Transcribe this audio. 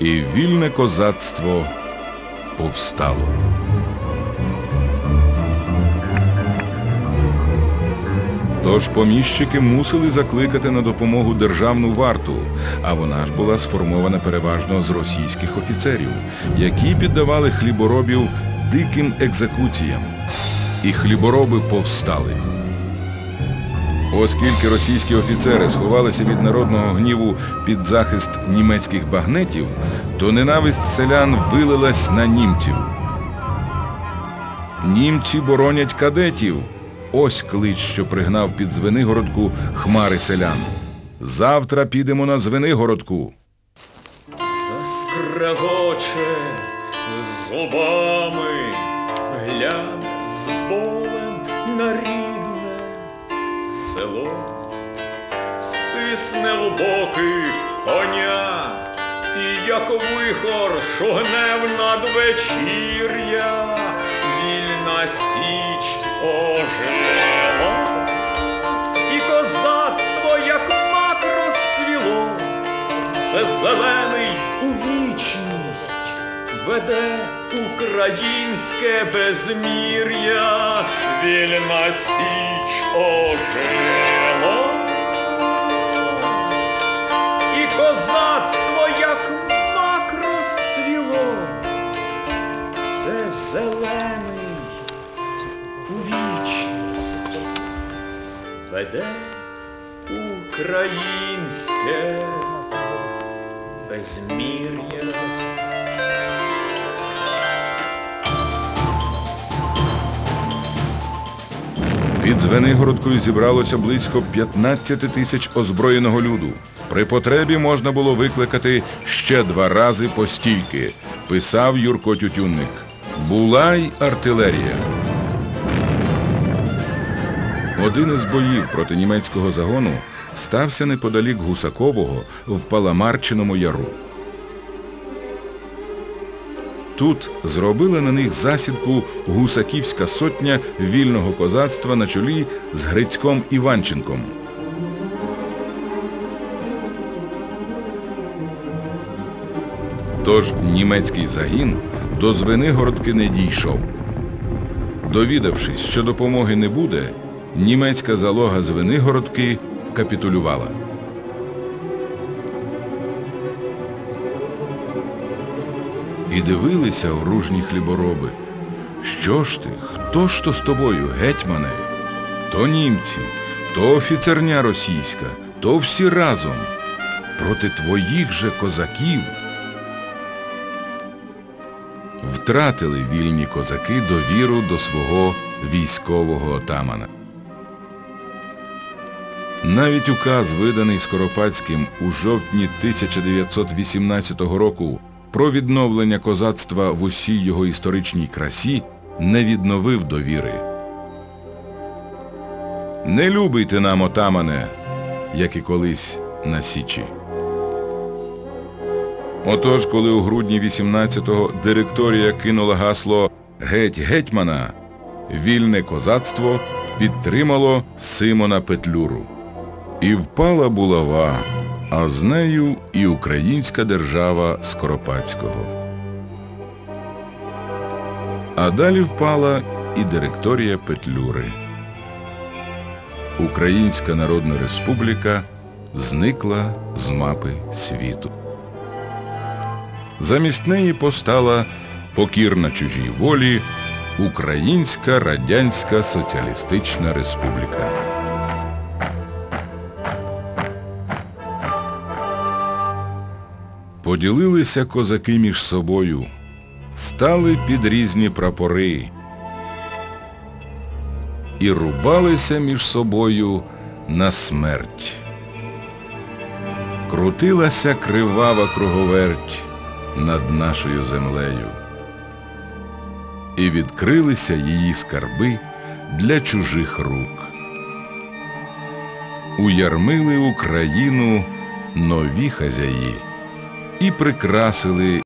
і вільне козацтво повстало. Тож поміщики мусили закликати на допомогу державну варту, а вона ж була сформована переважно з російських офіцерів, які піддавали хліборобів диким екзекуціям. І хлібороби повстали. Оскільки російські офіцери сховалися від народного гніву під захист німецьких багнетів, то ненависть селян вилилась на німців. Німці боронять кадетів. Ось клич, що пригнав під Звенигородку хмари селян. Завтра підемо на Звенигородку. Заскрегоче зубами, глянь з боки коня, і як вихор шугне в надвечір'я, вільна січ ожила, і козацтво, як мак розцвіло, це зелений у вічність веде українське безмір'я, вільна січ ожило. Козацтво, як мак розцвіло, це зелений у вічність веде українське безмір'я. Під Звенигородкою зібралося близько 15 тисяч озброєного люду. При потребі можна було викликати ще два рази по стільки, писав Юрко Тютюнник. Була й артилерія. Один із боїв проти німецького загону стався неподалік Гусакового в Паламарчиному яру. Тут зробила на них засідку гусаківська сотня вільного козацтва на чолі з Грицьком Іванченком. Тож німецький загін до Звенигородки не дійшов. Довідавшись, що допомоги не буде, німецька залога Звенигородки капітулювала. І дивилися оружні хлібороби. Що ж ти, хто ж то з тобою, гетьмане? То німці, то офіцерня російська, то всі разом. Проти твоїх же козаків. Втратили вільні козаки довіру до свого військового отамана. Навіть указ, виданий Скоропадським у жовтні 1918 року про відновлення козацтва в усій його історичній красі, не відновив довіри. Не любийте нам, отамане, як і колись на Січі. Отож, коли у грудні 18-го директорія кинула гасло «Геть гетьмана», вільне козацтво підтримало Симона Петлюру. І впала булава, а з нею і українська держава Скоропадського. А далі впала і директорія Петлюри. Українська Народна Республіка зникла з мапи світу. Замість неї постала покірна чужій волі Українська Радянська Соціалістична Республіка. Поділилися козаки між собою, стали під різні прапори і рубалися між собою на смерть. Крутилася кривава круговерть над нашою землею. І відкрилися її скарби для чужих рук. Уярмили Україну нові хазяї і прикрасили